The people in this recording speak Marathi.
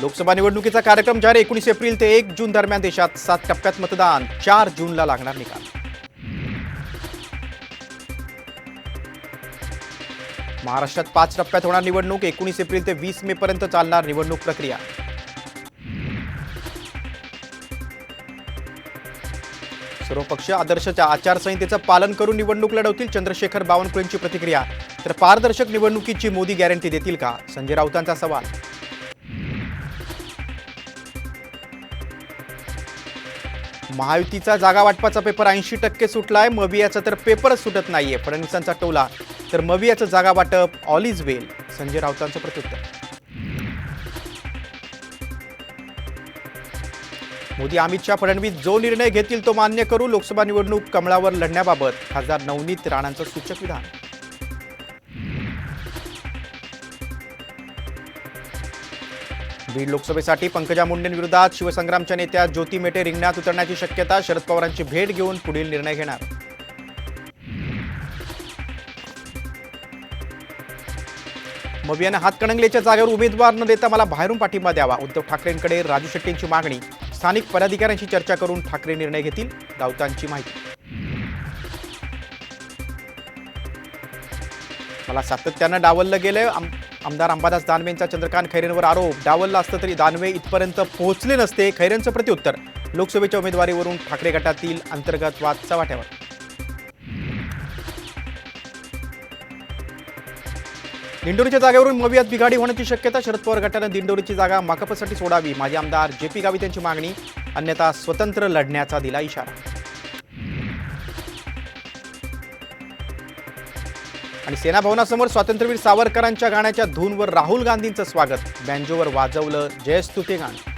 लोकसभा निवडणुकीचा कार्यक्रम जाहीर एकोणीस एप्रिल ते एक जून दरम्यान देशात सात टप्प्यात मतदान. चार जूनला लागणार निकाल. महाराष्ट्रात पाच टप्प्यात होणार निवडणूक. एकोणीस एप्रिल ते वीस मे पर्यंत चालणार निवडणूक प्रक्रिया. सर्व पक्ष आदर्श आचारसंहितेचं पालन करून निवडणूक लढवतील चंद्रशेखर बावनकुळेंची प्रतिक्रिया. तर पारदर्शक निवडणुकीची मोदी गॅरंटी देतील का? संजय राऊतांचा सवाल. महायुतीचा जागा वाटपाचा पेपर ऐंशी टक्के सुटला आहे मवियाचा तर पेपरच सुटत नाहीये. फडणवीसांचा टोला. तर मवियाचं जागा वाटप ऑल इज वेल. संजय राऊतांचं प्रत्युत्तर. मोदी अमित शहा फडणवीस जो निर्णय घेतील तो मान्य करू. लोकसभा निवडणूक कमळावर लढण्याबाबत खासदार नवनीत राणांचं सूचक विधान. बीड लोकसभेसाठी पंकजा मुंडेंविरोधात शिवसंग्रामच्या नेत्या ज्योती मेटे रिंगणात उतरण्याची शक्यता शरद पवारांची भेट घेऊन पुढील निर्णय घेणार. मवियानं हातकणंगलेच्या जागेवर उमेदवार न देता मला बाहेरून पाठिंबा द्यावा उद्धव ठाकरेंकडे राजू शेट्टींची मागणी. स्थानिक पदाधिकाऱ्यांशी चर्चा करून ठाकरे निर्णय घेतील राऊतांची माहिती. मला सातत्यानं डावललं गेलं आम- आमदार अंबादास दानवेंचा चंद्रकांत खैरेंवर आरोप. डावलला असतं तरी दानवे इथपर्यंत पोहोचले नसते खैरेंचं प्रत्युत्तर. लोकसभेच्या उमेदवारीवरून ठाकरे गटातील अंतर्गत वाद चव्हाट्यावर दिंडोरीच्या जागेवरून मवियात बिघाडी होण्याची शक्यता शरद पवार गटानं दिंडोरीची जागा माकपसाठी सोडावी. माजी आमदार जे पी गावित यांची मागणी अन्यथा स्वतंत्र लढण्याचा दिला इशारा. आणि सेना भवनासमोर स्वातंत्र्यवीर सावरकरांच्या गाण्याच्या धूनवर राहुल गांधींचं स्वागत. बँजोवर वाजवलं जयस्तुते गाणं.